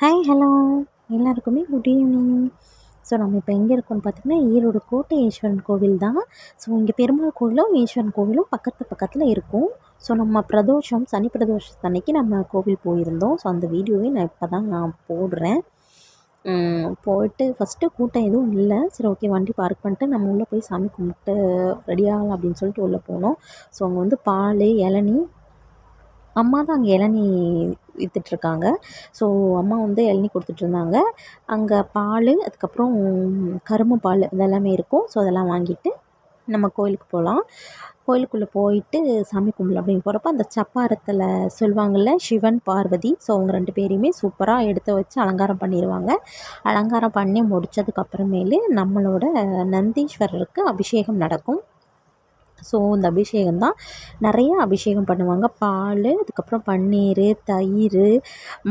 Hi hello எல்லாருக்குமே good evening so நம்ம இப்போ எங்கே இருக்கோம்னு பார்த்திங்கன்னா ஈரோடு கோட்டை ஈஸ்வரன் கோவில் தான். ஸோ இங்கே பெருமாள் கோவிலும் ஈஸ்வரன் கோவிலும் பக்கத்து பக்கத்தில் இருக்கும். ஸோ நம்ம பிரதோஷம் சனி பிரதோஷத்து அன்னைக்கு நம்ம கோவில் போயிருந்தோம். ஸோ அந்த வீடியோவை நான் இப்போ தான் நான் போடுறேன். போயிட்டு ஃபஸ்ட்டு கூட்டம் எதுவும் இல்லை. சரி ஓகே வண்டி பார்க் பண்ணிட்டு நம்ம உள்ளே போய் சாமி கும்பிட்டு ரெடியாகலாம் அப்படின்னு சொல்லிட்டு உள்ளே போனோம். ஸோ அங்கே வந்து பால் இளநி. அம்மா தான் அங்கே இளநி விற்றுட்ருக்காங்க ஸோ அம்மா வந்து இளநி கொடுத்துட்ருந்தாங்க. அங்கே பால் அதுக்கப்புறம் கரும்பு பால் இதெல்லாமே இருக்கும். ஸோ அதெல்லாம் வாங்கிட்டு நம்ம கோயிலுக்கு போகலாம். கோயிலுக்குள்ளே போயிட்டு சாமி கும்பல் அப்படின்னு போகிறப்ப அந்த சப்பாரத்தில் சொல்லுவாங்கள்ல சிவன் பார்வதி. ஸோ அவங்க ரெண்டு பேரையுமே சூப்பராக எடுத்து வச்சு அலங்காரம் பண்ணிடுவாங்க அலங்காரம் பண்ணி முடித்ததுக்கப்புறமேலு நம்மளோட நந்தீஸ்வரருக்கு அபிஷேகம் நடக்கும். ஸோ இந்த அபிஷேகம் தான் நிறையா அபிஷேகம் பண்ணுவாங்க. பால் அதுக்கப்புறம் பன்னீர் தயிர்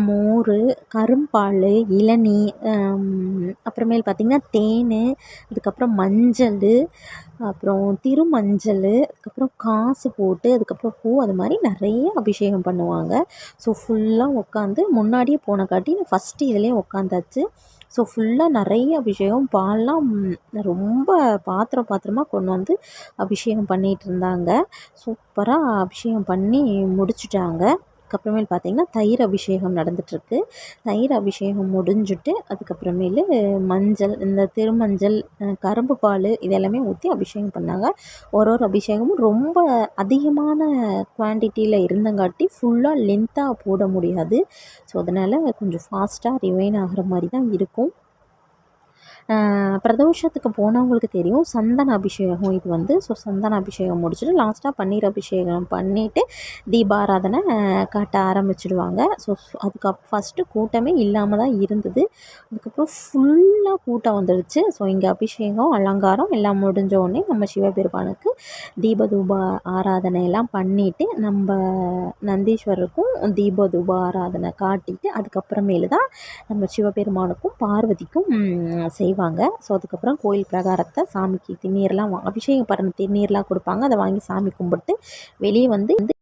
மோர் கரும்பால் இளநீ அப்புறமேல் பார்த்திங்கன்னா தேன் அதுக்கப்புறம் மஞ்சள் அப்புறம் திருமஞ்சள் அதுக்கப்புறம் காசு போட்டு அதுக்கப்புறம் பூ அது மாதிரி நிறைய அபிஷேகம் பண்ணுவாங்க. ஸோ ஃபுல்லாக உட்காந்து முன்னாடியே போனக்காட்டி நான் ஃபஸ்ட்டு இதுலேயே உட்காந்தாச்சு ஸோ ஃபுல்லாக நிறைய அபிஷேகம் பால்லாம் ரொம்ப பாத்திரம் பாத்திரமாக கொண்டு வந்து அபிஷேகம் பண்ணிகிட்டு இருந்தாங்க. சூப்பராக அபிஷேகம் பண்ணி முடிச்சுட்டாங்க. அதுக்கப்புறமேல் பார்த்திங்கன்னா தயிர் அபிஷேகம் நடந்துகிட்ருக்கு தயிர் அபிஷேகம் முடிஞ்சுட்டு அதுக்கப்புறமேலு மஞ்சள் இந்த திருமஞ்சள் கரும்பு பால் இதெல்லாமே ஊற்றி அபிஷேகம் பண்ணாங்க. ஒரு ஒரு அபிஷேகமும் ரொம்ப அதிகமான குவான்டிட்டியில் இருந்தங்காட்டி ஃபுல்லாக லென்த்தாக போட முடியாது. ஸோ அதனால் கொஞ்சம் ஃபாஸ்ட்டாக ரிவைன் ஆகிற மாதிரி தான் இருக்கும். பிரதோஷத்துக்கு போனவங்களுக்கு தெரியும் சந்தன அபிஷேகம் இது வந்து. ஸோ சந்தன அபிஷேகம் முடிச்சுட்டு லாஸ்ட்டாக பன்னீர் அபிஷேகம் பண்ணிவிட்டு தீபாராதனை காட்ட ஆரம்பிச்சிடுவாங்க. ஸோ அதுக்கு ஃபஸ்ட்டு கூட்டமே இல்லாமல் தான் இருந்தது. அதுக்கப்புறம் ஃபுல்லாக கூட்டம் வந்துடுச்சு. ஸோ இங்கே அபிஷேகம் அலங்காரம் எல்லாம் முடிஞ்ச உடனே நம்ம சிவபெருமானுக்கு தீபதூப ஆராதனை எல்லாம் பண்ணிவிட்டு நம்ம நந்தீஸ்வரருக்கும் தீபதூப ஆராதனை காட்டிட்டு அதுக்கப்புறமேலு தான் நம்ம சிவபெருமானுக்கும் பார்வதிக்கும் செய்வாங்க. ஸோ அதுக்கப்புறம் கோயில் பிரகாரத்தை சாமிக்கு திருநீர்லாம் அபிஷேகம் பண்ண திருநீர்லாம் கொடுப்பாங்க. அதை வாங்கி சாமி கும்பிட்டு வெளியே வந்து